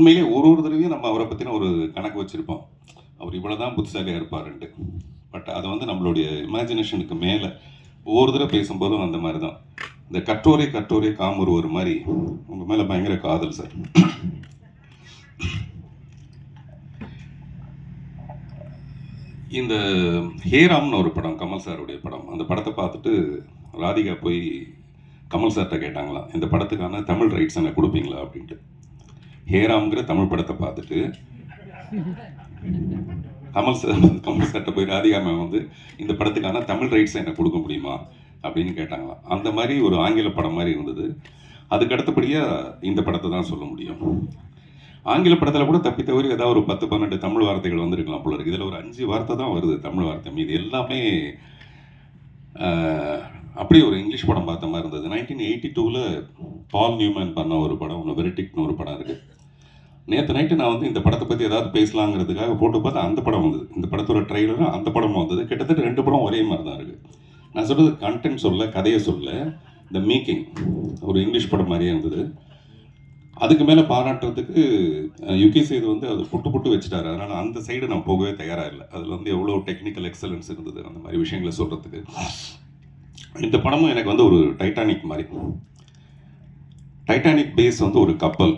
உண்மையிலே ஒரு ஒரு தடவையும் நம்ம அவரை பற்றின ஒரு கணக்கு வச்சுருப்போம். அவர் இவ்வளோ தான் புத்திசாலியாக இருப்பாருன்ட்டு. பட் அதை வந்து நம்மளுடைய இமேஜினேஷனுக்கு மேலே ஒவ்வொரு தடவை பேசும்போதும் அந்த மாதிரி தான் இந்த கட்டோரை கற்றோரே காமர் ஒரு மாதிரி உங்கள் மேலே பயங்கர காதல் சார் இந்த ஹேராம்னு ஒரு படம் கமல் சாருடைய படம் அந்த படத்தை பார்த்துட்டு ராதிகா போய் கமல் சார்கிட்ட கேட்டாங்களாம் இந்த படத்துக்கான தமிழ் ரைட்ஸ் எனக்கு கொடுப்பீங்களா? அப்படின்ட்டு. ஹேராம்ங்கிற தமிழ் படத்தை பார்த்துட்டு கமல் சார் கமல் சார்கிட்ட போய் ராதிகா மேம் வந்து இந்த படத்துக்கான தமிழ் ரைட்ஸ் எனக்கு கொடுக்க முடியுமா? அப்படின்னு கேட்டாங்களாம். அந்த மாதிரி ஒரு ஆங்கில படம் மாதிரி இருந்தது. அதுக்கு அடுத்தபடியாக இந்த படத்தை தான் சொல்ல முடியும். ஆங்கில படத்தில் கூட தப்பி தவறி ஏதாவது ஒரு பத்து பன்னெண்டு தமிழ் வார்த்தைகள் வந்திருக்கலாம் போல இருக்கு. இதில் ஒரு அஞ்சு வார்த்தை தான் வருது தமிழ் வார்த்தை. மீது எல்லாமே அப்படியே ஒரு இங்கிலீஷ் படம் பார்த்த மாதிரி இருந்தது. நைன்டீன் எயிட்டி டூவில் பால் நியூமேன் பண்ண ஒரு படம் ஒன்று வெரிட்டிக்னு ஒரு படம் இருக்குது நேற்று நைட்டு நான் வந்து இந்த படத்தை பற்றி ஏதாவது பேசலாங்கிறதுக்காக போட்டு பார்த்தா அந்த படம் வந்தது. இந்த படத்தோட ட்ரெய்லரும் அந்த படமும் வந்தது. கிட்டத்தட்ட ரெண்டு படம் ஒரே மாதிரி தான் இருக்குது நான் சொல்கிறது கண்டென்ட் சொல்ல கதையை சொல்ல இந்த மேக்கிங் ஒரு இங்கிலீஷ் படம் மாதிரியே இருந்தது. அதுக்கு மேலே பாராட்டுறதுக்கு யுகே செய்து சேது வந்து அது புட்டு புட்டு வச்சுட்டாரு. அதனால் அந்த சைடு நான் போகவே தயாராக இல்லை. அதில் வந்து எவ்வளோ டெக்னிக்கல் எக்ஸலன்ஸ் இருந்தது அந்த மாதிரி விஷயங்களை சொல்கிறதுக்கு இந்த படமும் எனக்கு வந்து ஒரு டைட்டானிக் மாதிரி. டைட்டானிக் பேஸ் வந்து ஒரு கப்பல்.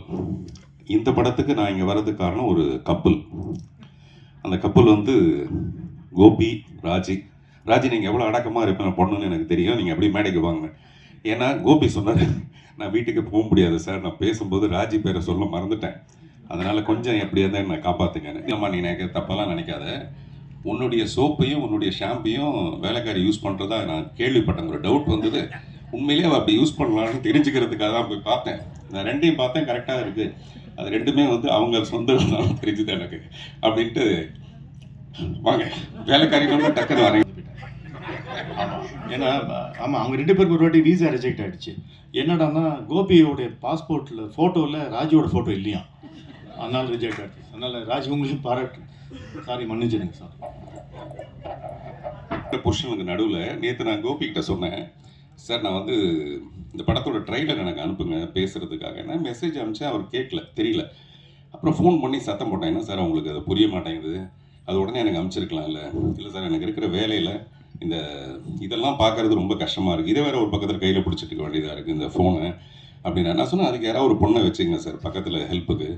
இந்த படத்துக்கு நான் இங்கே வர்றதுக்கு காரணம் ஒரு கப்பல். அந்த கப்பல் வந்து கோபி ராஜி. ராஜி நீங்கள் எவ்வளோ அடக்கமாக இருப்பேன் பொண்ணுன்னு எனக்கு தெரியும். நீங்கள் அப்படியே மேடைக்கு வாங்க. ஏன்னா கோபி சொன்னார் நான் வீட்டுக்கு போக முடியாது சார். நான் பேசும்போது ராஜி பேரை சொல்ல மறந்துட்டேன். அதனால் கொஞ்சம் எப்படியா தான் என்னை காப்பாற்றுங்கன்னு அம்மா நீ எனக்கு தப்பெல்லாம் நினைக்காத. உன்னுடைய சோப்பையும் உன்னுடைய ஷாம்பையும் வேலைக்காரி யூஸ் பண்ணுறதா நான் கேள்விப்பட்டேன். ஒரு டவுட் வந்தது. உண்மையிலேயே அவள் அப்படி யூஸ் பண்ணலான்னு தெரிஞ்சுக்கிறதுக்காக தான் போய் பார்த்தேன். நான் ரெண்டையும் பார்த்தேன். கரெக்டாக இருக்குது அது ரெண்டுமே வந்து அவங்க சொந்தம் தான் தெரிஞ்சுது எனக்கு. அப்படின்ட்டு வாங்க வேலைக்காரி வந்து டக்குன்னு வரேன். ஆமாம் ஏன்னா ஆமாம் அவங்க ரெண்டு பேருக்கு ஒரு வாட்டி வீசா ரிஜெக்ட் ஆயிடுச்சு. என்னடான்னா கோபியோடைய பாஸ்போர்ட்டில் ஃபோட்டோவில் ராஜியோட ஃபோட்டோ இல்லையா? அதனால ரிஜெக்ட் ஆயிடுச்சு. அதனால் ராஜி உங்களுக்கு பாராட்டு. சாரி மன்னிச்சிடுங்க சார் புருஷனுக்கு நடுவில் நேற்று நான் கோபி கிட்ட சொன்னேன். சார் நான் வந்து இந்த படத்தோட ட்ரெய்லர் எனக்கு அனுப்புங்க பேசுகிறதுக்காக என்ன மெசேஜ் அனுப்பிச்சு அவர் கேட்கல தெரியல. அப்புறம் ஃபோன் பண்ணி சத்தம் போட்டேன். என்ன சார் உங்களுக்கு அது புரிய மாட்டேங்குது? அது உடனே எனக்கு அனுப்பிச்சிருக்கலாம்ல? இல்லை சார் எனக்கு இருக்கிற வேலையில் இந்த இதெல்லாம் பார்க்கறது ரொம்ப கஷ்டமாக இருக்குது இதை வேற ஒரு பக்கத்தில் கையில் பிடிச்சிட்டு இருக்க வேண்டியதாக இருக்குது இந்த ஃபோனை அப்படின்னு நான் சொன்னேன் அதுக்கு யாராவது ஒரு பொண்ணை வச்சுங்க சார் பக்கத்தில் ஹெல்ப்புக்கு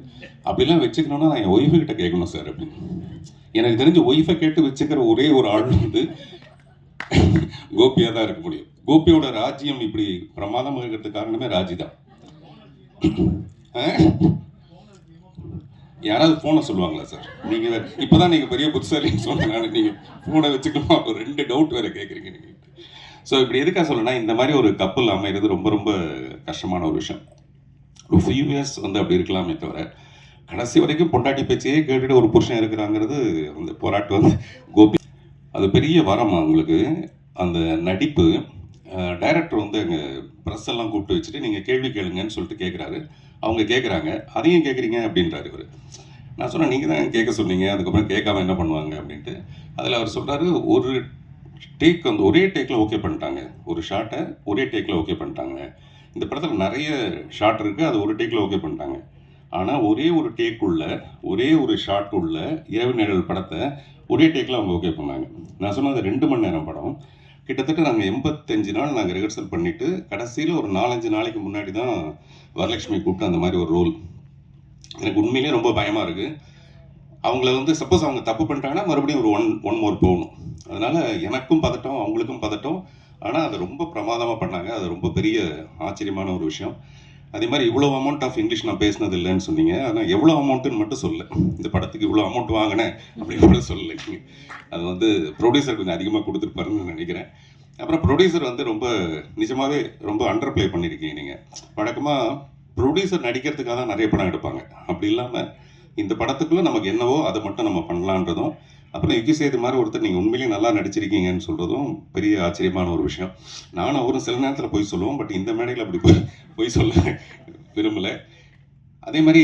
அப்படிலாம் வச்சுக்கணும்னா நான் என் ஒய்ஃபு கிட்ட கேட்கணும் சார் அப்படின்னு. எனக்கு தெரிஞ்ச ஒய்ஃபை கேட்டு வச்சுக்கிற ஒரே ஒரு ஆள் வந்து கோபியாக தான் இருக்க முடியும். கோபியோட ராஜ்யம் இப்படி பிரமாதமாக இருக்கிறதுக்கு காரணமே ராஜி தான் யாராவது ஃபோனை சொல்லுவாங்களா சார் நீங்கள் இப்போ தான் நீங்கள் பெரிய புத்திசாலின்னு சொன்னாங்க நீங்கள் ஃபோனை வச்சுக்கணுமா? ஒரு ரெண்டு டவுட் வேறு கேட்குறீங்க நீங்கள் ஸோ இப்படி எதுக்காக சொல்லணும்னா இந்த மாதிரி ஒரு கப்பல் அமைகிறது ரொம்ப ரொம்ப கஷ்டமான ஒரு விஷயம். ஒரு ஃபியூ இயர்ஸ் வந்து அப்படி இருக்கலாமே தவிர கடைசி வரைக்கும் பொண்டாட்டி பேச்சையே கேட்டுட்டு ஒரு புருஷன் இருக்கிறாங்கிறது அந்த போராட்டு வந்து கோபி அது பெரிய வரம் அவங்களுக்கு. அந்த நடிப்பு டைரக்டர் வந்து அங்கே ப்ரெஸ் எல்லாம் கூப்பிட்டு வச்சுட்டு நீங்கள் கேள்வி கேளுங்கன்னு சொல்லிட்டு கேட்குறாரு அவங்க கேட்குறாங்க அதையும் கேட்குறீங்க அப்படின்றாரு இவர். நான் சொன்னேன் நீங்கள் தான் கேட்க சொன்னீங்க. அதுக்கப்புறம் கேட்காம என்ன பண்ணுவாங்க? அப்படின்ட்டு. அதில் அவர் சொல்கிறாரு ஒரு டேக் வந்து ஒரே டேக்கில் ஓகே பண்ணிட்டாங்க. ஒரு ஷார்ட்டை ஒரே டேக்கில் ஓகே பண்ணிட்டாங்க. இந்த படத்தில் நிறைய ஷாட் இருக்குது அது ஒரு டேக்கில் ஓகே பண்ணிட்டாங்க. ஆனால் ஒரே ஒரு டேக்குள்ள ஒரே ஒரு ஷாட் உள்ள இரவு நிழல் படத்தை ஒரே டேக்கில் அவங்க ஓகே பண்ணாங்க. நான் சொன்னது ரெண்டு மணி நேரம் படம். கிட்டத்தட்ட நாங்கள் எண்பத்தஞ்சு நாள் நாங்கள் ரிஹர்சல் பண்ணிவிட்டு கடைசியில் ஒரு நாலஞ்சு நாளைக்கு முன்னாடி தான் வரலட்சுமி கூப்பிட்டு அந்த மாதிரி ஒரு ரோல் எனக்கு உண்மையிலேயே ரொம்ப பயமாக இருக்குது அவங்கள வந்து சப்போஸ் அவங்க தப்பு பண்ணிட்டாங்கன்னா மறுபடியும் ஒரு ஒன் ஒன் மோர் போகணும். அதனால் எனக்கும் பதட்டம் அவங்களுக்கும் பதட்டம். ஆனால் அதை ரொம்ப பிரமாதமாக பண்ணாங்க. அது ரொம்ப பெரிய ஆச்சரியமான ஒரு விஷயம். அதே மாதிரி இவ்வளோ அமௌண்ட் ஆஃப் இங்கிலீஷ் நான் பேசினது இல்லைன்னு சொன்னீங்க. ஆனால் எவ்வளோ அமௌண்ட்டுன்னு மட்டும் சொல்ல இந்த படத்துக்கு இவ்வளோ அமௌண்ட் வாங்கினேன் அப்படின்னு கூட சொல்லலை அது வந்து ப்ரொடியூசர் கொஞ்சம் அதிகமாக கொடுத்துருப்பாருன்னு நினைக்கிறேன். அப்புறம் ப்ரொடியூசர் வந்து ரொம்ப நிஜமாகவே ரொம்ப அண்டர் ப்ளே பண்ணியிருக்கீங்க நீங்கள் வழக்கமாக ப்ரொடியூசர் நடிக்கிறதுக்காக தான் நிறைய படம் எடுப்பாங்க. அப்படி இல்லாமல் இந்த படத்துக்குள்ளே நமக்கு என்னவோ அதை மட்டும் நம்ம பண்ணலான்றதும் அப்புறம் யுகி சேது மாதிரி ஒருத்தர் நீங்கள் உண்மையிலேயே நல்லா நடிச்சிருக்கீங்கன்னு சொல்கிறதும் பெரிய ஆச்சரியமான ஒரு விஷயம். நானும் அவரும் சில நேரத்தில் போய் சொல்லுவோம். பட் இந்த மேடையில் அப்படி போய் போய் சொல்ல விரும்பலை. அதே மாதிரி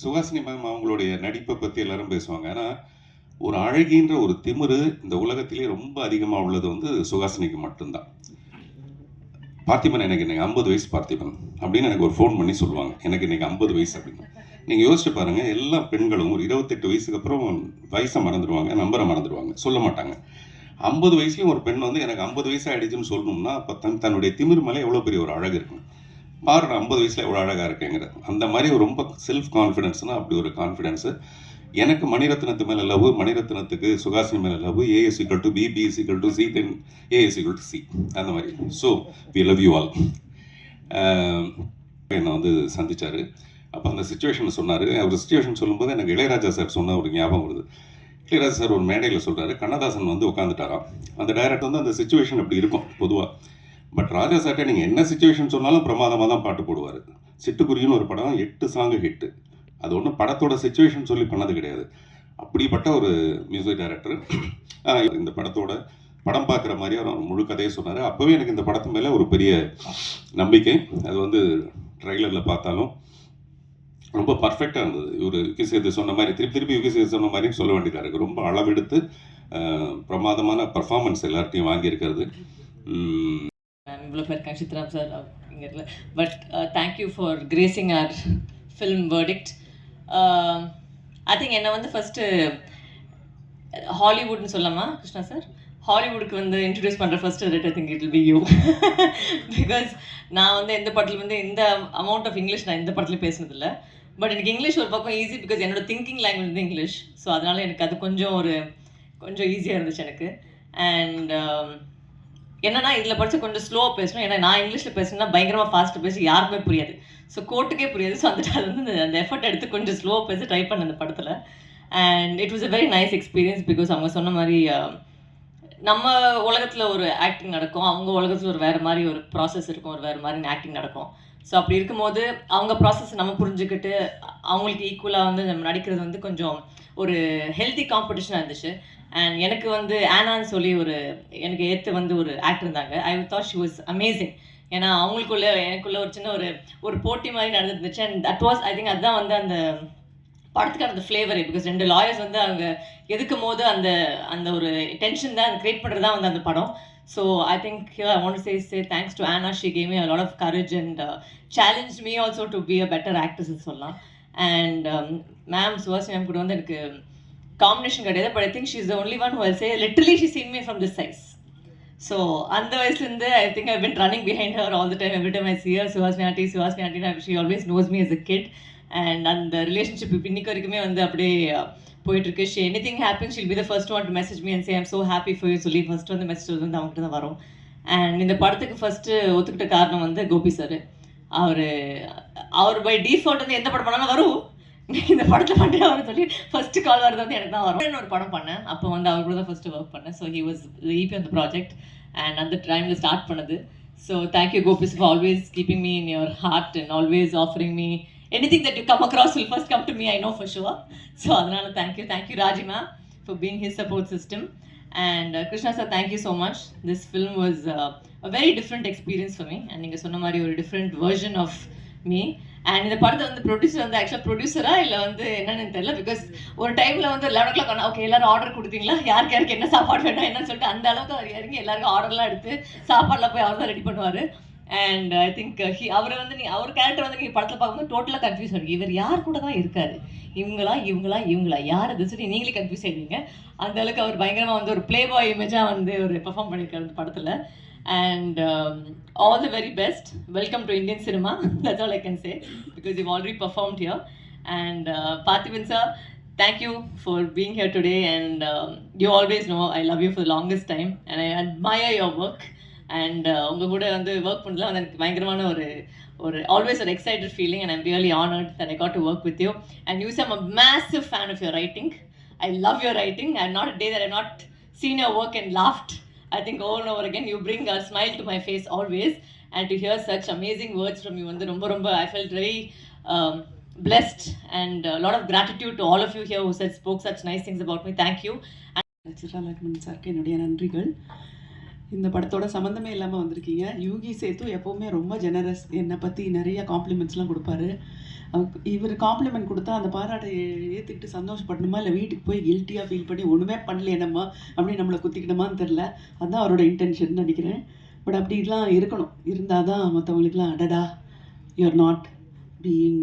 சுஹாசினி மேம் அவங்களுடைய நடிப்பை பற்றி எல்லாரும் பேசுவாங்க. ஆனால் ஒரு அழகின்ற ஒரு திமிரு இந்த உலகத்திலே ரொம்ப அதிகமாக உள்ளது வந்து சுஹாசினிக்கு மட்டும்தான். பார்த்திபன் எனக்கு இன்னைக்கு ஐம்பது வயசு பார்த்திபன் அப்படின்னு எனக்கு ஒரு ஃபோன் பண்ணி சொல்லுவாங்க. எனக்கு இன்னைக்கு ஐம்பது வயசு அப்படின்னு. நீங்கள் யோசிச்சு பாருங்கள் எல்லா பெண்களும் ஒரு இருபத்தெட்டு வயசுக்கு அப்புறம் வயசை மறந்துடுவாங்க நம்பரை மறந்துடுவாங்க சொல்ல மாட்டாங்க. ஐம்பது வயசுலேயும் ஒரு பெண் வந்து எனக்கு ஐம்பது வயசு ஆகிடுச்சுன்னு சொல்லணும்னா அப்போ தன் தன்னுடைய திமிர் மேலே எவ்வளோ பெரிய ஒரு அழகு இருக்கும்? பாரு ஐம்பது வயசில் எவ்வளோ அழகாக இருக்கேங்கிறது. அந்த மாதிரி ஒரு ரொம்ப செல்ஃப் கான்ஃபிடென்ஸ்னால் அப்படி ஒரு கான்ஃபிடென்ஸு எனக்கு மணிரத்னத்து மேலே லவ் மணிரத்னத்துக்கு சுகாசினி மேலே love A is equal to B B equal to C then A is equal to C அந்த மாதிரி. So we love you all என்னை வந்து சந்தித்தார் அப்போ அந்த சுச்சுவேஷன் சொன்னார். அவர் சுச்சுவேஷன் சொல்லும்போது எனக்கு இளையராஜா சார் சொன்ன ஒரு ஞாபகம் வருது. இளையராஜா சார் ஒரு மேடையில் சொல்கிறாரு கண்ணதாசன் வந்து உட்காந்துட்டாராம் அந்த டைரக்டர் வந்து அந்த சுச்சுவேஷன் அப்படி இருக்கும் பொதுவாக பட் ராஜா சார்ட்ட நீங்கள் என்ன சுச்சுவேஷன் சொன்னாலும் பிரமாதமாக தான் பாட்டு போடுவார். சிட்டுக்குருவின்னு ஒரு படம் எட்டு சாங்கு ஹிட்டு அது ஒன்றும் படத்தோட சுச்சுவேஷன் சொல்லி பண்ணது கிடையாது. அப்படிப்பட்ட ஒரு மியூசிக் டைரக்டர் இந்த படத்தோட படம் பார்க்குற மாதிரி அவர் முழு கதையை சொன்னார். அப்போவே எனக்கு இந்த படத்து மேலே ஒரு பெரிய நம்பிக்கை. அது வந்து ட்ரைலரில் பார்த்தாலும் ரொம்ப பர்ஃபெக்டாக இருந்தது. இவர் யுகி சேது சொன்ன மாதிரி திருப்பி திருப்பி யுகி சேது சொன்ன மாதிரி சொல்ல வேண்டியதாக இருக்குது ரொம்ப அளவெடுத்து பிரமாதமான பர்ஃபார்மன்ஸ் எல்லார்ட்டையும் வாங்கியிருக்கிறது. இவ்வளோ பேர் இருக்காங்க சார் இங்கே but thank you for gracing our film verdict I think என்னை வந்து ஃபஸ்ட்டு ஹாலிவுட்னு சொல்லாமா கிருஷ்ணா சார்? ஹாலிவுட்டுக்கு வந்து இன்ட்ரடியூஸ் பண்ணுற first rate I think it be you because நான் வந்து எந்த படத்துல வந்து இந்த அமௌண்ட் ஆஃப் இங்கிலீஷ் நான் எந்த படத்துலையும் பேசுனதில்லை. பட் எனக்கு இங்கிலீஷ் ஒரு பக்கம் ஈஸி பிகாஸ் என்னோட திங்கிங் லாங்குவேஜ் வந்து இங்கிலீஷ் ஸோ அதனால எனக்கு அது கொஞ்சம் ஒரு கொஞ்சம் ஈஸியாக இருந்துச்சு எனக்கு. அண்ட் um, என்னன்னா இதில் படித்து கொஞ்சம் ஸ்லோவாக பேசணும் ஏன்னா நான் இங்கிலீஷில் பேசணும்னா பயங்கரமாக ஃபாஸ்ட்டு பேசி யாருக்குமே புரியாது. ஸோ கோர்ட்டுக்கே புரியாது. ஸோ அந்த அது வந்து அந்த- எஃபர்ட் எடுத்து கொஞ்சம் ஸ்லோவாக பேசி ட்ரை பண்ண அந்த படத்தில். And it was a very nice experience because அவங்க சொன்ன மாதிரி um, நம்ம உலகத்தில் ஒரு ஆக்டிங் நடக்கும். அவங்க உலகத்தில் ஒரு வேறு மாதிரி ஒரு ப்ராசஸ் இருக்கும். ஒரு வேறு மாதிரி ஆக்டிங் நடக்கும். ஸோ அப்படி இருக்கும்போது அவங்க ப்ராசஸ் நம்ம புரிஞ்சுக்கிட்டு அவங்களுக்கு ஈக்குவலாக வந்து நம்ம நடிக்கிறது வந்து கொஞ்சம் ஒரு ஹெல்தி காம்படிஷனாக இருந்துச்சு. அண்ட் எனக்கு வந்து ஆனான்னு சொல்லி ஒரு எனக்கு ஏற்று வந்து ஒரு ஆக்டர் இருந்தாங்க. I thought she was amazing ஏன்னா அவங்களுக்குள்ள எனக்குள்ள ஒரு சின்ன ஒரு ஒரு போட்டி மாதிரி நடந்துருந்துச்சு. And that was I think அதுதான் வந்து அந்த படத்துக்கான அந்த ஃப்ளேவர் பிகாஸ் ரெண்டு லாயர்ஸ் வந்து அவங்க எதுக்கும் போது அந்த அந்த ஒரு டென்ஷன் தான் கிரியேட் பண்ணுறது தான் வந்து அந்த படம். So I think I want say say thanks to ஆனா she came me lot of courage and challenge me also to be a better actors சொல்லலாம். அண்ட் மேம் சுவாசி மேம் கூட வந்து எனக்கு காம்பினேஷன் கிடையாது but I think she is the only one who say literally she seen me from this size so அந்த வயசுலேருந்து I think I been running behind her all the time every time I see her Suhasini aunty Suhasini aunty she always knows me as a kid. And அந்த relationship இப்போ இன்னைக்கு வரைக்குமே வந்து அப்படியே போயிட்டுருக்கு. போயிட்டு இருக்கு she anything happen she'll be the first one to message me and say I'm so happy for you சொல்லி ஃபர்ஸ்ட் வந்து மெசேஜ் வந்து அவங்ககிட்ட தான் வரும். அண்ட் இந்த படத்துக்கு ஃபர்ஸ்ட்டு ஒத்துக்கிட்ட காரணம் வந்து கோபி சார் அவர் அவர் பை டிஃபால்ட் வந்து எந்த படம் பண்ணாலும் வரும். இந்த படத்தில் மட்டும் அவர் சொல்லி ஃபர்ஸ்ட் கால் வரது வந்து எனக்கு தான் வரும். ஒரு படம் பண்ணேன். அப்போ வந்து அவர் கூட தான் ஃபர்ஸ்ட் ஒர்க் பண்ணேன். So he was E P அந்த ப்ராஜெக்ட் அண்ட் அந்த டைமில் ஸ்டார்ட் பண்ணது. So thank you Gopis for always keeping me in your heart and always offering me anything that you come across will first come to me I know for sure so அதனால் thank you thank you Raji ma'am for being his support system and Krishna sir thank you so much this film was a very different experience for me and நீங்கள் சொன்ன மாதிரி ஒரு different version of me and இந்த படத்தை வந்து producer வந்து ஆக்சுவலாக ப்ரொடியூசரா இல்லை வந்து என்னன்னு தெரியல பிகாஸ் ஒரு டைமில் வந்து லெவன் ஓ கிளாக் ஆனால் ஓகே எல்லாரும் ஆர்டர் கொடுத்தீங்களா யாருக்கு யாருக்கு என்ன சாப்பாடு வேணும் என்னன்னு சொல்லிட்டு அந்த அளவுக்கு அவர் இறங்கி எல்லாருக்கும் ஆர்டர்லாம் எடுத்து சாப்பாடுலாம் போய் அவர் தான் ரெடி பண்ணுவார் அண்ட் ஐ திங்க் ஹி அவரை வந்து நீ அவர் கேரக்டர் வந்து நீங்கள் படத்தில் பார்க்கும்போது டோட்டலாக கன்ஃபியூஸ் ஆகும் இவர் யார் கூட தான் இருக்காரு? இவங்களா இவங்களா இவங்களா? யார்? அது சொல்லி நீங்களே கன்ஃபியூஸ் ஆகிடுங்க அந்த அளவுக்கு அவர் பயங்கரமாக வந்து ஒரு ப்ளே பாய் இமேஜாக வந்து ஒரு பெர்ஃபார்ம் பண்ணியிருக்காரு அந்த படத்தில். And all the very best welcome to Indian cinema that's all I can say because you already performed here and Parthiban sir thank you for being here today. And um, you always know i love you for the longest time. And i admire your work. And உங்கள் கூட வந்து work பண்ணல வந்து எனக்கு பயங்கரமான ஒரு ஒரு always ஒரு excited feeling and I'm really honoured that I got to work with you and use I'm a massive fan of your writing I love your writing I not day that I not seen your work and laughed I think over and over again you bring a smile to my face always and to hear such amazing words from you வந்து ரொம்ப ரொம்ப I felt very um, blessed and a lot of gratitude to all of you here who said spoke such nice things about me thank you சித்ராலக்ஷ்மன் என்னுடைய நன்றிகள் இந்த படத்தோட சம்மந்தமே இல்லாமல் வந்திருக்கீங்க. யூகி சேத்து எப்போவுமே ரொம்ப ஜெனரஸ் என்னை பற்றி நிறைய காம்ப்ளிமெண்ட்ஸ்லாம் கொடுப்பாரு. இவர் காம்ப்ளிமெண்ட் கொடுத்தா அந்த பாராட்டை ஏற்றுக்கிட்டு சந்தோஷப்படணுமா? இல்லை வீட்டுக்கு போய் கில்ட்டியாக ஃபீல் பண்ணி ஒன்றுமே பண்ணல என்னம்மா அப்படின்னு நம்மளை குத்திக்கணுமான்னு தெரில அதுதான் அவரோட இன்டென்ஷன் நினைக்கிறேன். பட் அப்படிலாம் இருக்கணும். இருந்தால் தான் மற்றவங்களுக்குலாம் அடடா யூஆர் நாட் பீயிங்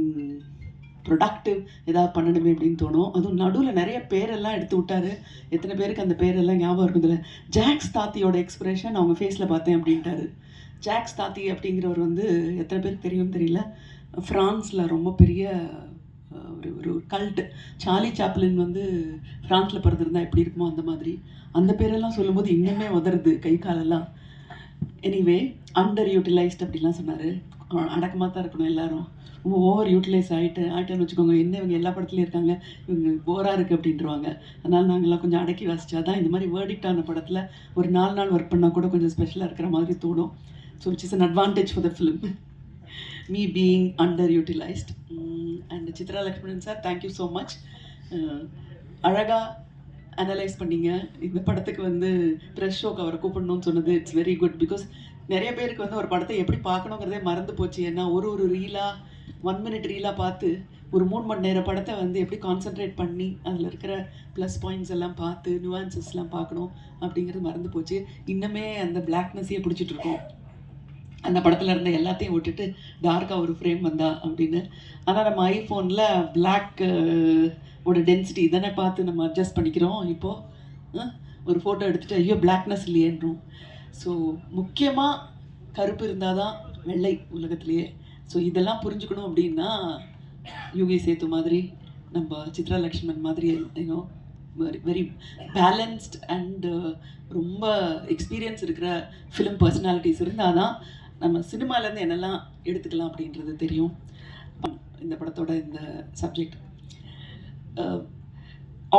ப்ரொடக்டிவ் ஏதாவது பண்ணணுமே அப்படின்னு தோணும். அதுவும் நடுவில் நிறைய பேரெல்லாம் எடுத்து விட்டாரு. எத்தனை பேருக்கு அந்த பேரெல்லாம் ஞாபகம் இருக்குதுல ஜாக்ஸ் தாத்தியோட எக்ஸ்பிரஷன் அவங்க ஃபேஸில் பார்த்தேன் அப்படின்ட்டாரு. ஜாக்ஸ் தாத்தி அப்படிங்கிறவர் வந்து எத்தனை பேருக்கு தெரியும் தெரியல? ஃப்ரான்ஸில் ரொம்ப பெரிய ஒரு ஒரு கல்ட் சார்லி சாப்ளின் வந்து ஃப்ரான்ஸில் பிறந்திருந்தா எப்படி இருக்குமோ அந்த மாதிரி. அந்த பேரெல்லாம் சொல்லும்போது இன்னுமே உதறுது கை காலெல்லாம். எனிவே அண்டர் யூட்டிலைஸ்ட் அப்படிலாம் சொன்னார். அடக்கமாக தான் இருக்கணும் எல்லாரும். ரொம்ப ஓவர் யூட்டிலைஸ் ஆகிட்டு ஆகிட்டேன்னு வச்சுக்கோங்க என்ன இவங்க எல்லா படத்துலையும் இருக்காங்க இவங்க போராக இருக்குது அப்படின்றவாங்க. அதனால் நாங்கள்லாம் கொஞ்சம் அடக்கி வாசிச்சா தான் இந்த மாதிரி வேர்டிக்ட் ஆன படத்தில் ஒரு நாலு நாள் ஒர்க் பண்ணால் கூட கொஞ்சம் ஸ்பெஷலாக இருக்கிற மாதிரி தோணும். So which is an advantage for the film me being underutilised and Chitra Lakshmanan sir thank you so much அழகாக அனலைஸ் பண்ணீங்க. இந்த படத்துக்கு வந்து ப்ரெஷ் ஷோக்கு அவரை கூப்பிடணும்னு சொன்னது இட்ஸ் வெரி குட் பிகாஸ் நிறைய பேருக்கு வந்து ஒரு படத்தை எப்படி பார்க்கணுங்கிறதே மறந்து போச்சு. ஏன்னா ஒரு ஒரு ரீலாக ஒன் மினிட் ரீலாக பார்த்து ஒரு மூணு மணி நேர படத்தை வந்து எப்படி கான்சென்ட்ரேட் பண்ணி அதில் இருக்கிற ப்ளஸ் பாயிண்ட்ஸ் எல்லாம் பார்த்து nuances-எல்லாம் பார்க்கணும் அப்படிங்கிறது மறந்து போச்சு. இன்னுமே அந்த பிளாக்னஸையே பிடிச்சிட்டு இருக்கோம். அந்த படத்தில் இருந்த எல்லாத்தையும் விட்டுட்டு டார்க்காக ஒரு ஃப்ரேம் வந்தா அப்படின்னு. ஆனால் நம்ம ஐஃபோனில் பிளாக் ஓட டென்சிட்டி இதனை பார்த்து நம்ம அட்ஜஸ்ட் பண்ணிக்கிறோம். இப்போது ஒரு ஃபோட்டோ எடுத்துகிட்டு ஐயோ பிளாக்னஸ் இல்லையேன்றோம். ஸோ முக்கியமாக கருப்பு இருந்தால் தான் வெள்ளை உலகத்திலேயே. ஸோ இதெல்லாம் புரிஞ்சுக்கணும் அப்படின்னா யோகி சேத்து மாதிரி நம்ம சித்ரா லக்ஷ்மன் மாதிரி you know very very balanced and ரொம்ப எக்ஸ்பீரியன்ஸ் இருக்கிற ஃபிலிம் பர்சனாலிட்டிஸ் இருந்தால் தான் நம்ம சினிமாலேருந்து என்னெல்லாம் எடுத்துக்கலாம் அப்படின்றது தெரியும். இந்த படத்தோட இந்த சப்ஜெக்ட்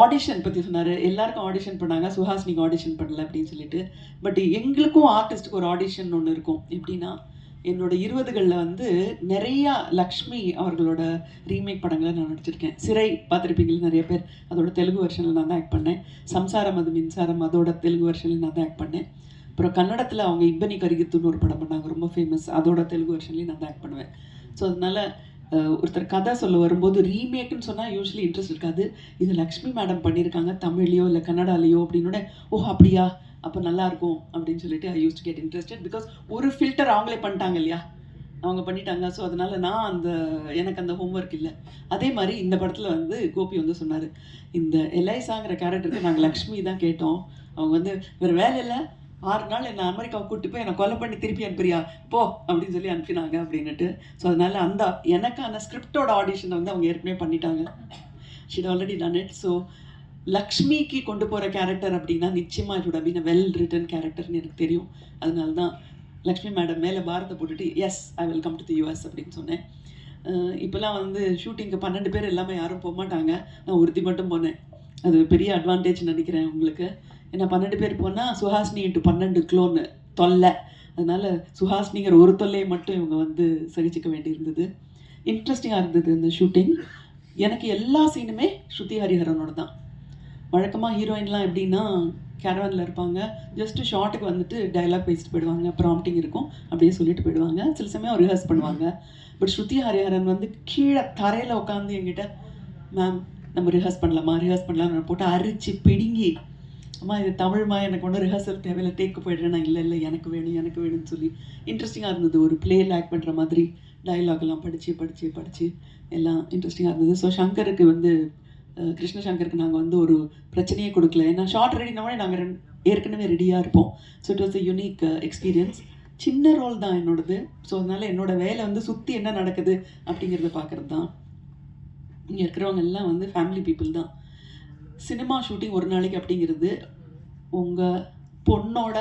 ஆடிஷன் பற்றி சொன்னார். எல்லாருக்கும் ஆடிஷன் பண்ணாங்க. சுஹாசினிக்கு ஆடிஷன் பண்ணல அப்படின்னு சொல்லிட்டு. பட் எங்களுக்கும் ஆர்டிஸ்ட்டுக்கு ஒரு ஆடிஷன் ஒன்று இருக்கும். எப்படின்னா என்னோட இருபதுகளில் வந்து நிறையா லக்ஷ்மி அவர்களோட ரீமேக் படங்களை நான் நடிச்சிருக்கேன். சிறை பார்த்துருப்பீங்களே நிறைய பேர். அதோட தெலுங்கு வெர்ஷனில் நான் தான் ஆக்ட் பண்ணேன். சம்சாரம் அது மின்சாரம் அதோட தெலுங்கு வெர்ஷனில் நான் தான் ஆக்ட் பண்ணேன். அப்புறம் கன்னடத்தில் அவங்க இப்பனி கரிகித்துன்னு ஒரு படம் பண்ணாங்க. ரொம்ப ஃபேமஸ் அதோட தெலுங்கு வெர்ஷன்லேயும் நான் தான் ஆக்ட் பண்ணுவேன். ஸோ அதனால் ஒருத்தர் கதை சொல்ல வரும்போது ரீமேக்னு சொன்னால் யூஸ்வலி இன்ட்ரெஸ்ட் இருக்காது. இது லக்ஷ்மி மேடம் பண்ணியிருக்காங்க தமிழ்லையோ இல்லை கன்னடாலேயோ அப்படின்னோட ஓ அப்படியா? அப்போ நல்லாயிருக்கும் அப்படின்னு சொல்லிட்டு I use to get interested because ஒரு ஃபில்டர் அவங்களே பண்ணிட்டாங்க இல்லையா? அவங்க பண்ணிட்டாங்க. ஸோ அதனால நான் அந்த எனக்கு அந்த ஹோம்ஒர்க் இல்லை. அதே மாதிரி இந்த படத்தில் வந்து கோபி வந்து சொன்னார் இந்த எலைசாங்கிற கேரக்டருக்கு நாங்கள் லக்ஷ்மி தான் கேட்டோம். அவங்க வந்து வேறு வேலை இல்லை. ஆறு நாள் என்னை அமெரிக்காவை கூப்பிட்டு போய் என்னை கொலை பண்ணி திருப்பி அனுப்புறியா? போ அப்படின்னு சொல்லி அனுப்பினாங்க அப்படின்னுட்டு. ஸோ அதனால அந்த எனக்கான ஸ்கிரிப்டோட ஆடிஷனை வந்து அவங்க ஏற்கனவே பண்ணிட்டாங்க. She'd already done it so லக்ஷ்மிக்கு கொண்டு போகிற கேரக்டர் அப்படின்னா நிச்சயமாக இதோட அப்படின்னா வெல் ரிட்டன் கேரக்டர்னு எனக்கு தெரியும். அதனால தான் லக்ஷ்மி மேடம் மேலே பாரத்தை போட்டுட்டு yes I welcome to the US அப்படின்னு சொன்னேன். இப்போல்லாம் வந்து ஷூட்டிங்க்கு பன்னெண்டு பேர் எல்லாமே யாரும் போக மாட்டாங்க நான் உறுதி மட்டும் போனேன். அது பெரிய அட்வான்டேஜ் நினைக்கிறேன் உங்களுக்கு. ஏன்னா பன்னெண்டு பேர் போனால் சுஹாசினி இன்ட்டு பன்னெண்டு க்ளோனு தொல்லை. அதனால் சுஹாசினிங்கிற ஒரு தொல்லையை மட்டும் இவங்க வந்து சகிச்சிக்க வேண்டியிருந்தது. இன்ட்ரெஸ்டிங்காக இருந்தது இந்த ஷூட்டிங் எனக்கு எல்லா சீனுமே ஸ்ருதி ஹரிஹரனோட தான். வழக்கமாக ஹீரோயின்லாம் எப்படின்னா கேரவனில் இருப்பாங்க. ஜஸ்ட் ஷார்ட்டுக்கு வந்துட்டு டைலாக் பேசிட்டு போயிடுவாங்க ப்ராம்ப்டிங் இருக்கும். அப்படியே சொல்லிட்டு போயிடுவாங்க. சில சமயம் ரிஹர்ஸ் பண்ணுவாங்க. பட் ஸ்ருதி ஹரிஹரன் வந்து கீழே தரையில் உட்காந்து என்கிட்ட மேம் நம்ம ரிஹர்ஸ் பண்ணலாமா? ரிஹர்ஸ் பண்ணலாம்னு போட்டு அரிச்சு பிடுங்கி அம்மா இது தமிழ்மா எனக்கு ஒன்றும் ரிஹர்சல் தேவையில்லை டேக்கு போயிடுறேன் நான் இல்லை இல்லை எனக்கு வேணும் எனக்கு வேணும்னு சொல்லி இன்ட்ரெஸ்டிங்காக இருந்தது. ஒரு பிளேயில் ஆக்ட் பண்ணுற மாதிரி dialogue எல்லாம் படித்து படித்து படித்து எல்லாம் இன்ட்ரெஸ்டிங்காக இருந்தது. ஸோ சங்கருக்கு வந்து கிருஷ்ணசங்கருக்கு கிருஷ்ண சங்கருக்கு நாங்கள் வந்து ஒரு பிரச்சனையே கொடுக்கல. ஏன்னா ஷார்ட் ரெடினோடனே நாங்கள் ரெண்டு ஏற்கனவே ரெடியாக இருப்போம். So it was a unique experience சின்ன ரோல் தான் என்னோடது. ஸோ அதனால் என்னோடய வேலை வந்து சுற்றி என்ன நடக்குது அப்படிங்கிறத பார்க்குறது தான் இங்கே இருக்கிறவங்க எல்லாம் வந்து ஃபேமிலி பீப்புள் தான். சினிமா ஷூட்டிங் ஒரு நாளைக்கு அப்படிங்கிறது உங்கள் பொண்ணோட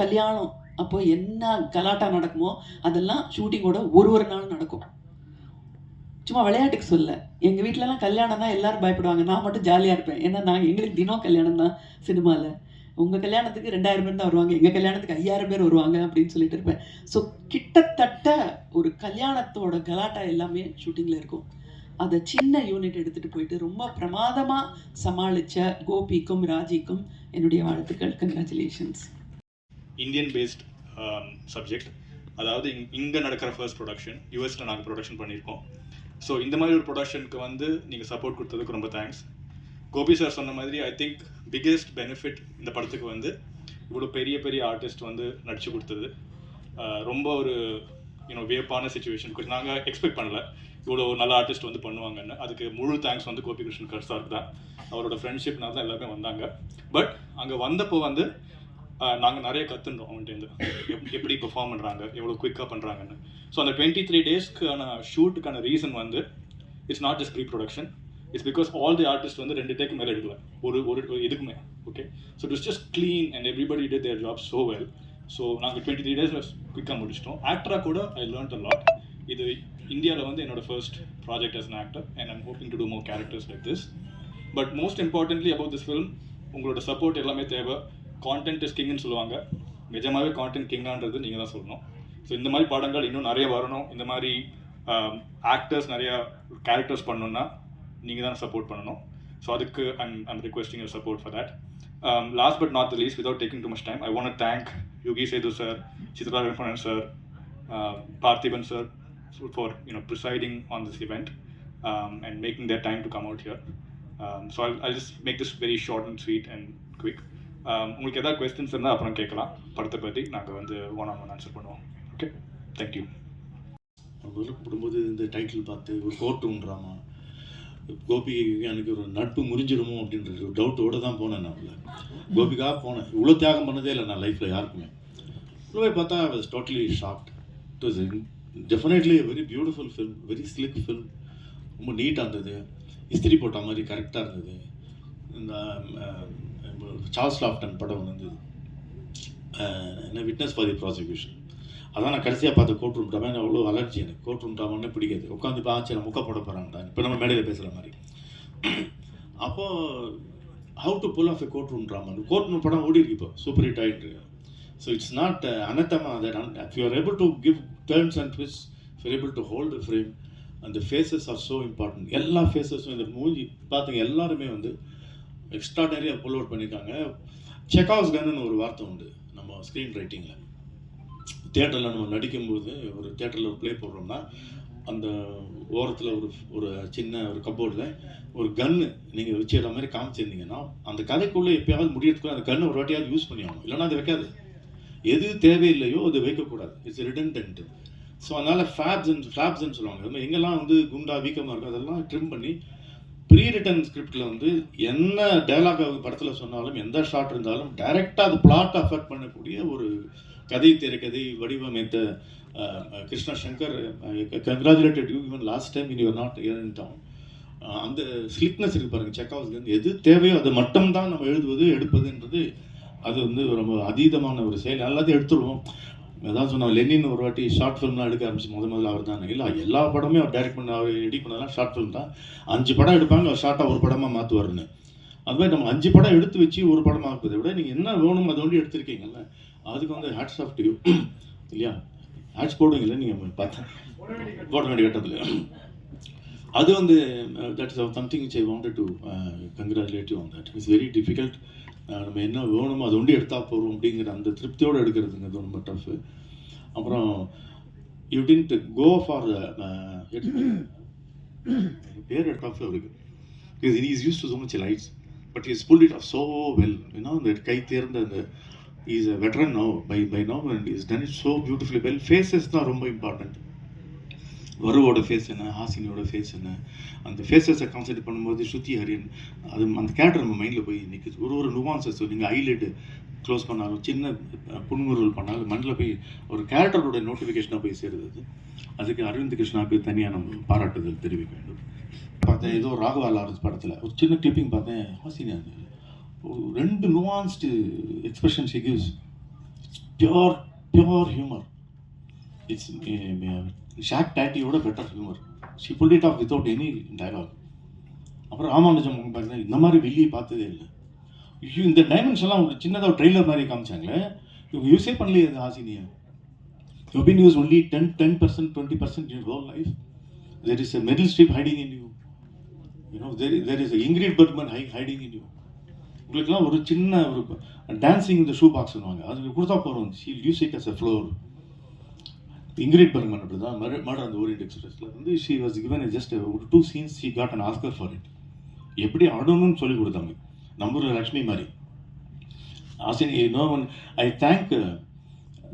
கல்யாணம். அப்போ என்ன கலாட்டா நடக்குமோ அதெல்லாம் ஷூட்டிங்கோட ஒரு ஒரு நாள் நடக்கும். சும்மா விளையாட்டுக்கு சொல்ல எங்கள் வீட்டிலலாம் கல்யாணம் தான் எல்லாரும் பயப்படுவாங்க. நான் மட்டும் ஜாலியாக இருப்பேன். ஏன்னா நான் எங்களுக்கு தினம் கல்யாணம் தான் சினிமாவில் உங்கள் கல்யாணத்துக்கு ரெண்டாயிரம் பேர் தான் வருவாங்க. எங்கள் கல்யாணத்துக்கு ஐயாயிரம் பேர் வருவாங்க அப்படின்னு சொல்லிட்டு இருப்பேன். ஸோ கிட்டத்தட்ட ஒரு கல்யாணத்தோட கலாட்டா எல்லாமே ஷூட்டிங்கில் இருக்கும். அதை சின்ன யூனிட் எடுத்துகிட்டு போயிட்டு ரொம்ப பிரமாதமாக சமாளித்த கோபிக்கும் ராஜிக்கும் என்னுடைய வாழ்த்துக்கள். கங்க்ராச்சுலேஷன்ஸ் இந்தியன் பேஸ்ட் சப்ஜெக்ட் அதாவது இங் இங்கே நடக்கிற ஃபர்ஸ்ட் ப்ரொடக்ஷன் யூஎஸில் நாங்கள் ப்ரொடக்ஷன் பண்ணியிருக்கோம். ஸோ இந்த மாதிரி ஒரு ப்ரொடக்ஷனுக்கு வந்து நீங்கள் சப்போர்ட் கொடுத்ததுக்கு ரொம்ப தேங்க்ஸ் கோபி சார் சொன்ன மாதிரி ஐ திங்க் பிக்கெஸ்ட் பெனிஃபிட் இந்த படத்துக்கு வந்து இவ்வளோ பெரிய பெரிய ஆர்டிஸ்ட் வந்து நடித்து கொடுத்தது. ரொம்ப ஒரு யூனோ வியப்பான சுச்சுவேஷன் நாங்கள் எக்ஸ்பெக்ட் பண்ணல. இவ்வளோ நல்ல ஆர்டிஸ்ட் வந்து பண்ணுவாங்கன்னு. அதுக்கு முழு தேங்க்ஸ் வந்து கோபிகிருஷ்ணன் கர்சார் தான். அவரோட ஃப்ரெண்ட்ஷிப்னால தான் எல்லாருமே வந்தாங்க. பட் அங்கே வந்தப்போ வந்து நாங்கள் நிறைய கற்றுன்றோம் அவன்கிட்டேருந்து எப் எப்படி பெர்ஃபார்ம் பண்ணுறாங்க எவ்வளோ குயிக்காக பண்ணுறாங்கன்னு ஸோ அந்த டுவெண்ட்டி த்ரீ டேஸ்க்கான ஷூட்டுக்கான ரீசன் வந்து it's not just pre production it's because all the artist வந்து ரெண்டு டேக்கு மேலே எடுக்கல. ஒரு ஒரு ஒரு இதுக்குமே okay so it's just clean and everybody did their job so well so நாங்கள் டுவெண்ட்டி த்ரீ டேஸில் குயிக்காக முடிச்சிட்டோம். ஆக்டராக கூட ஐ லேர்ன்ட் அ லாட் இது இந்தியாவில் வந்து என்னோட first project as an actor and I'm hoping to do more characters like this but most importantly about this film உங்களோட சப்போர்ட் எல்லாமே தேவை. கான்டென்ட் இஸ் கிங்னு சொல்லுவாங்க. நிஜமாகவே கான்டென்ட் கிங்கான்றது நீங்கள் தான் சொல்லணும். ஸோ இந்த மாதிரி படங்கள் இன்னும் நிறைய வரணும். இந்த மாதிரி ஆக்டர்ஸ் நிறையா கேரக்டர்ஸ் பண்ணணுன்னா நீங்கள் தான் சப்போர்ட் பண்ணணும். ஸோ அதுக்கு I'm I'm requesting your support for that last but not least least taking too much time I want thank Yogi Sethu sir Chitra Venkatan sir Parthiban sir for you know presiding on this event um, and making their time to come out here. Um, so I'll, I'll just make this very short and sweet and quick. Um, உங்களுக்கு ஏதாவது questions இருந்தால் அப்புறம் கேட்கலாம். படத்தை பற்றி நாங்கள் வந்து one on one answer பண்ணுவோம் ஓகே தேங்க்யூ முதல்ல போடும்போது இந்த டைட்டில் பார்த்து ஒரு கோர்ட் ரூம் ட்ராமா கோபி எனக்கு ஒரு நட்பு முறிஞ்சிடுமோ அப்படின்ற ஒரு டவுட்டோடு தான் போனேன் நான் உள்ள கோபிக்காக போனேன். இவ்வளோ தியாகம் பண்ணதே இல்லை நான் லைஃப்பில் யாருக்குமே. உள்ள போய் பார்த்தா I was totally shocked it was definitely very beautiful film very slick film ரொம்ப நீட்டாக இருந்தது. இஸ்திரி போட்ட மாதிரி கரெக்டாக இருந்தது. இந்த um, um, சார்ஸ் லாஃப்டன் படம் வந்தது uh, என்ன விட்னஸ் ஃபார் தி ப்ராசிக்யூஷன் அதான் நான் கடைசியாக பார்த்த கோர்ட் ரூம் ட்ராமா எனக்கு அவ்வளோ அலர்ஜி எனக்கு. கோர்ட் ரூம் ட்ராமான்னு பிடிக்காது. உட்காந்து இப்போ ஆச்சு முக்க போட போகிறாங்கடா இப்போ நம்ம மேடையில் பேசுகிற மாதிரி. அப்போது how to pull off a courtroom drama courtroom படம் ஓடி இருக்கு இப்போ. சூப்பர் ஹிட் ஆகிட்டு so it's not அனத்தமா that you are able to give turns and twists you able to hold frame அந்த ஃபேஸஸ் ஆர் ஸோ இம்பார்ட்டன்ட் எல்லா ஃபேஸஸும் இந்த மூஞ்சி பார்த்துங்க எல்லாருமே வந்து எக்ஸ்ட்ராடனரியாக புல் அவுட் பண்ணியிருக்காங்க செக்காஸ் கன்னு ஒரு வார்த்தை உண்டு நம்ம ஸ்க்ரீன் ரைட்டிங்கில் தேட்டரில் நம்ம நடிக்கும்போது ஒரு தேட்டரில் ஒரு ப்ளே போடுறோம்னா அந்த ஓரத்தில் ஒரு ஒரு சின்ன ஒரு கப்போர்டில் ஒரு கன்று நீங்கள் வச்சிடுற மாதிரி காமிச்சிருந்தீங்கன்னா அந்த கதைக்குள்ளே எப்பயாவது முடியறதுக்குள்ள அந்த கன்று ஒரு வாட்டியாவது யூஸ் பண்ணி ஆகணும். இல்லைன்னா அது வைக்காது. எது தேவையில்லையோ அது வைக்கக்கூடாது. இட்ஸ் ரிடன்டன்ட் ஸோ அதனால் ஃபேப்ஸ் அண்ட் ஃப்ளாப்ஸ்ன்னு சொல்லுவாங்க. அது மாதிரி எங்கெல்லாம் வந்து குண்டா வீக்கமாக இருக்கோ அதெல்லாம் ட்ரிம் பண்ணி ப்ரீ ரிட்டன் ஸ்கிரிப்டில் வந்து என்ன டைலாக் படத்தில் சொன்னாலும் எந்த ஷாட் இருந்தாலும் டைரெக்டாக அது பிளாட் அஃபெக்ட் பண்ணக்கூடிய ஒரு கதை திரைக்கதை வடிவமைத்த அஹ், Krishna Shankar congratulated you even last time in your not year in town அந்த ஸ்லிக்னஸ் இருக்கு பாருங்கள் செக் எது தேவையோ அது மட்டும்தான் நம்ம எழுதுவது எடுப்பதுன்றது அது வந்து ரொம்ப அதீதமான ஒரு செயல். எல்லாத்தையும் எடுத்துருவோம் அதான் சொன்னோம் லெனின் ஒரு வாட்டி ஷார்ட் ஃபிலிம்லாம் எடுக்க ஆரம்பிச்சு முத முதல்ல அவர் தான். இல்லை எல்லா படமே அவர் டைரக்ட் பண்ண அவர் எடிட் பண்ணலாம் ஷார்ட் ஃபிலிம் தான். அஞ்சு படம் எடுப்பாங்க அவர் ஷார்ட்டாக ஒரு படமாக மாற்றுவார்னு அது மாதிரி நம்ம அஞ்சு படம் எடுத்து வச்சு ஒரு படம் ஆக்குறதை விட நீங்கள் என்ன வேணும் அதை ஒண்டி எடுத்திருக்கீங்கல்ல அதுக்கு வந்து ஹேட்ஸ் ஆஃப் டியூ இல்லையா? ஹேட்ஸ் போடுவீங்களே நீங்கள் பார்த்தேன் போட வேண்டிய கட்டத்தில். அது வந்து that is something I wanted to congratulate you on that it's very difficult நம்ம என்ன வேணுமோ அதை ஒண்டி எடுத்தால் போகிறோம் அப்படிங்கிற அந்த திருப்தியோடு எடுக்கிறதுங்க அது ரொம்ப டஃப் அப்புறம் you didn't go for bare tough அவருக்கு. Because is used to so much lights but is pull it off so well you know அந்த கை தேர்ந்த அந்த is a veteran no bye bye no and is done it so beautifully well faces தான் ரொம்ப important வருவோட face என்ன ஹாசினியோட face என்ன அந்த ஃபேஸஸை concentrate பண்ணும்போது ஸ்ருதி ஹரியன் அது அந்த கேரக்டர் நம்ம மைண்டில் போய் நிற்குது ஒரு ஒரு நுவான்சஸ் நீங்கள் ஐலைட்டு க்ளோஸ் பண்ணாலும் சின்ன அஹ், புன்முறுவல் பண்ணாலும் மண்ணில் போய் ஒரு கேரக்டரோட நோட்டிஃபிகேஷனாக போய் சேருது அது. அதுக்கு அரவிந்த் போய் தனியாக நம்ம பாராட்டுதல் தெரிவிக்க வேண்டும். பார்த்தேன் ஏதோ ராகவா லாரன்ஸ் படத்தில் ஒரு சின்ன கிளிப்பிங் பார்த்தேன் ஹாசினியா அது ஒரு ரெண்டு nuanced expression she gives pure pure humour it's Jacques டேட்டியோட better humour she pull it off without any dialogue அப்புறம் ராமானுஜம் பார்த்தீங்கன்னா இந்த மாதிரி வெளியே பார்த்ததே இல்லை. ஐயோ, இந்த டைமென்ஷன்லாம் ஒரு சின்னதாக ஒரு ட்ரெய்லர் மாதிரி காமிச்சாங்களே. இவங்க யூஸே பண்ணலையே அது ஆசினியா you been use only ten ten percent twenty percent in whole life there is a Meryl Streep hiding in you you know there there is Ingrid Bergman hi hiding in you உங்களுக்குலாம் ஒரு சின்ன ஒரு dancing இந்த shoe பாக்ஸ்னுவாங்க அதுக்கு கொடுத்தா போகிறோம் she'll use it as a floor Ingrid Bergman அப்படி தான் மர்டர் அந்த ஓரியன்ட் எக்ஸ்பிரஸில் வந்து ஷி வாஸ் கிவன் ஜஸ்ட் ஒரு two scenes she got an Oscar for it எப்படி ஆடணும்னு சொல்லி கொடுத்தாங்க. நம்பூர் லக்ஷ்மி மாதிரி. Hasini no one I thank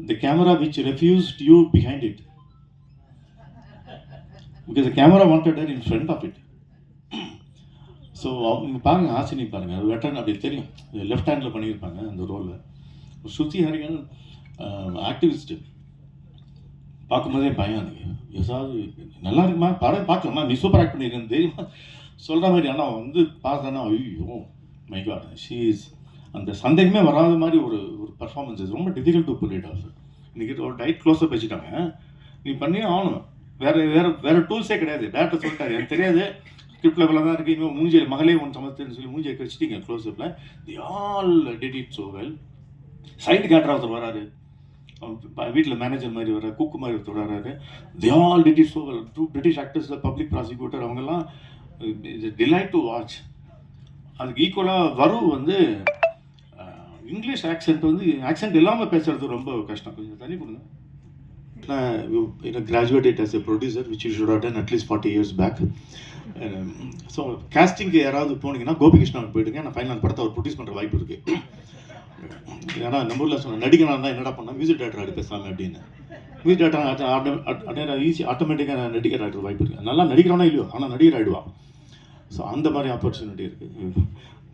the camera which refused you behind it because camera wanted in front of it so அவங்க பாருங்க ஆசினி பாருங்க. வெட்டன் அப்படி தெரியும். லெஃப்ட் ஹேண்டில் பண்ணியிருப்பாங்க அந்த ரோலில் ஸ்ருதி ஹரிகன் uh, ஆக்டிவிஸ்ட்டு பார்க்கும்போதே பயம் எனக்கு ஏதாவது நல்லா இருக்குமா? படம் பார்க்கலாமா நீ சூப்பர் ஆக்ட் பண்ணியிருக்கேன் தெரியுமா? சொல்கிற மாதிரி ஆனால் வந்து பார்த்தேன்னா ஐயோ மை காட் ஷீஸ் அந்த சந்தேகமே வராத மாதிரி ஒரு ஒரு பர்ஃபார்மன்ஸ் ரொம்ப difficult to pull it off இன்னைக்கு ஒரு டைட் க்ளோஸாக வச்சுட்டாங்க. நீ பண்ணியே ஆகணும். வேறு வேறு வேறு டூல்ஸே கிடையாது. டேரக்டர் சொல்லிட்டாரு. எனக்கு தெரியாது. ஸ்கிரிப்ட் லெவலில் தான் இருக்கீங்க மூஞ்சியை மூஞ்சியில் மகளே ஒன்று சமத்துன்னு சொல்லி மூஞ்சியை கழிச்சிட்டீங்க க்ளோஸ்அப்பில் the all did it so well side cater ஒருத்தர் வராரு. வீட்டில் மேனேஜர் மாதிரி வர குக்கு மாதிரி ஒருத்தர் they all did is so two British actors public prosecutor அவங்கெல்லாம் டிலைட் டு வாட்ச் அதுக்கு ஈக்குவலாக வரு வந்து இங்கிலீஷ் ஆக்சென்ட் வந்து ஆக்சென்ட் இல்லாமல் பேசுறது ரொம்ப கஷ்டம். கொஞ்சம் தண்ணி கொடுங்க. Graduated as a producer which you should attend at least forty years back so castingக்கு யாராவது போனீங்கன்னா கோபிகிருஷ்ணாவுக்கு போயிடுங்க. நான் ஃபைனல் படத்தை அவர் ப்ரொடியூஸ் பண்ணுற வாய்ப்பு இருக்குது ஏன்னா நம்ம ஊரில் சொன்ன நடிகனாக இருந்தால் என்னடா பண்ணால் மியூசிக் டேரக்டர் ஆடி பேசாமல் அப்படின்னு. மியூசிக் டேரக்டர் ஈஸி ஆட்டோமேட்டிக்காக நடிகர் ஆகிடுற வாய்ப்பு இருக்குது நல்லா நடிக்கிறானா இல்லையோ ஆனால் நடிகர் ஆகிடுவான் ஸோ அந்த மாதிரி ஆப்பர்ச்சுனிட்டி இருக்குது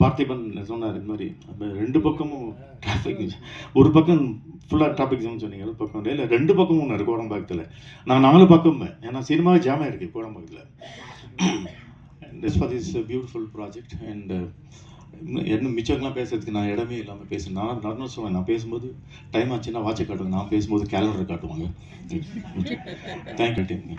பார்த்திபன் சொன்னார் இந்த மாதிரி ரெண்டு பக்கமும் டிராஃபிக் ஒரு பக்கம் ஃபுல்லாக டிராஃபிக் ஜாம் சொன்னீங்க ஒரு பக்கம் இல்லை ரெண்டு பக்கமும் ஒன்று இருக்குது கோடம்பாக்கத்தில். நான் நாலு பக்கம் ஏன்னா சினிமாவே ஜாமாக இருக்குது கோடம்பாக்கத்தில். This for this beautiful project and என்ன மிச்சம்லாம் பேசுறதுக்கு நான் இடமே இல்லாமல் பேசுகிறேன் நான் நடனம் சொல்லுவேன் நான் பேசும்போது டைம் ஆச்சுன்னா வாட்சை காட்டுவாங்க. நான் பேசும்போது கேலண்டர் காட்டுவாங்க. தேங்க்யூ